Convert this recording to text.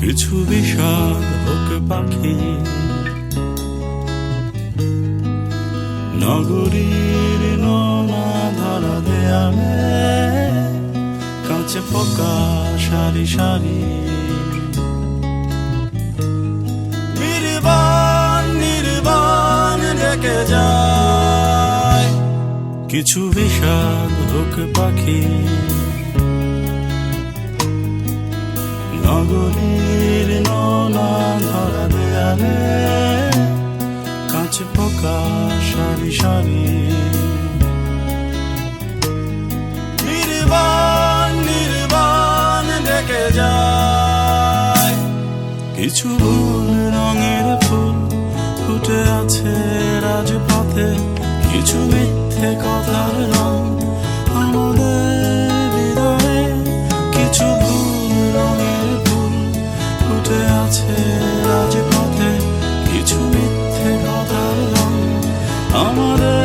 কিছু বিষাদ হোক পাখি। নগরীর নোনা ধরা দেয়ালে কাঁচে পোকা সারি সারি। নির্বাণ নির্বাণ যায়। কিছু বিষাদ হোক পাখি। নগরীর পোকা সারি সারি নির্বাণ নির্বাণ ডেকে যায়। কিছু ভুল রঙের ফুল ফুটে আছে রাজপথে। কিছু মিথ্যে কথার রং আমাদের হৃদয়ে। কিছু ভুল রঙের ফুল ফুটে আছে রাজপথে কিছু